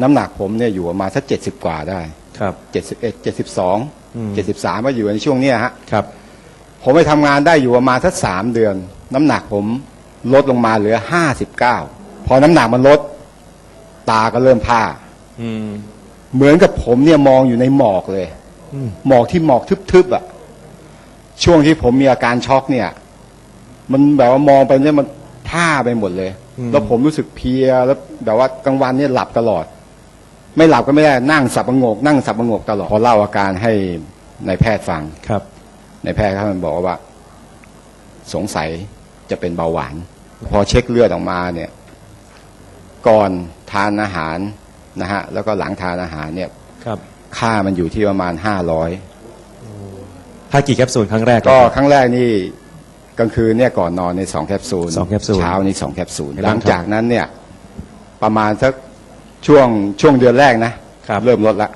น้ำหนักผมเนี่ยอยู่ประมาณสักเจ็ดสิบกว่าได้ครับเจ็ดสิบเอ็ดเจ็ดสิบสองอืมเจ็ดสิบสามมาอยู่ในช่วงเนี้ยฮะครับ ผมไปทำงานได้อยู่ประมาณสักสามเดือน น้ำหนักผมลดลงมาเหลือห้าสิบเก้าพอน้ำหนักมันลด ตาก็เริ่มผ้าอืมเหมือนกับผมเนี่ยมองอยู่ในหมอกเลยอืมหมอกที่หมอกทึบๆอะ่ะ ช่วงที่ผมมีอาการช็อกเนี่ย มันแบบว่ามองไปเนี่ยมันผ้าไปหมดเลย แล้วผมรู้สึกเพลียแล้วแบบว่ากลางวันเนี่ยหลับตลอด ไม่หลับก็ไม่ได้นั่งสับประงก นั่งสับประงกตลอดพอเล่าอาการให้ในายแพทย์ฟังครับในายแพทย์เขามันบอกว่า สงสัยจะเป็นเบาหวาน พอเช็คเลือดออกมาเนี่ย ก่อนทานอาหารนะฮะแล้วก็หลังทานอาหารเนี่ยครับ ค่ามันอยู่ที่ประมาณห้าร้อยถ้ากี่แคปซูลครั้งแรกก็ครั้งแรกนี่กลางคืนเนี่ยก่อนนอนในสองแคปซูลสองแคปซูลเช้านี่สองแคปซูลไม่ต้หองลังจากนั้นเนี่ย ประมาณสัก ช่วงช่วงเดือนแรกนะครับเริ่มลดละ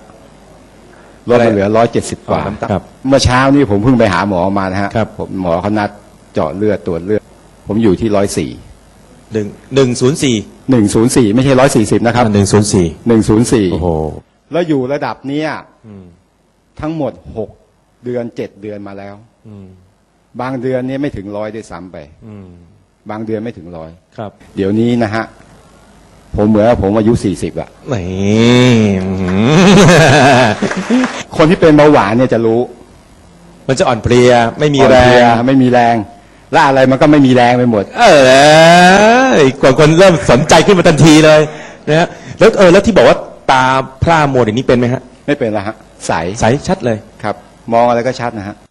ลดมาเหลือร้อยเจ็ดสิบกว่าอ๋อน้ำตาลครับ เมื่อเช้านี่ผมเพิ่งไปหาหมอมานะฮะครับ ผมหมอเขานัดเจาะเลือดตรวจเลือด ผมอยู่ที่ร้อยสี่หนึ่งหนึ่งศูนย์สี่หนึ่งศูนย์สี่ไม่ใช่ร้อยสี่สิบนะครับหนึ่งศูนย์สี่หนึ่งศูนย์สี่โอ้โหแล้วอยู่ระดับเนี้ยอืมทั้งหมดหกเดือนเจ็ดเดือนมาแล้วอืมบางเดือนเนี่ยไม่ถึงร้อยด้วยซ้ำไปอืมบางเดือนไม่ถึงร้อยครับเดี๋ยวนี้นะฮะ ผมเหมือนว่าผมอายุสี่สิบอะนี่อืมคนที่เป็นเบาหวานเนี่ยจะรู้ มันจะอ่อนเพลีย ไม่มีอ่อนแรเพลียง ไม่มีแรงและอะไรมันก็ไม่มีแรงไปหมด เออกว่าคนเริ่มสนใจขึ้นมาทันทีเลยนะฮะแล้วเออแล้วที่บอกว่าตาพร่ามัวอย่างนี้เป็นไหมฮะ ไม่เป็นละฮะ ใสใสชัดเลย ครับ มองอะไรก็ชัดนะฮะ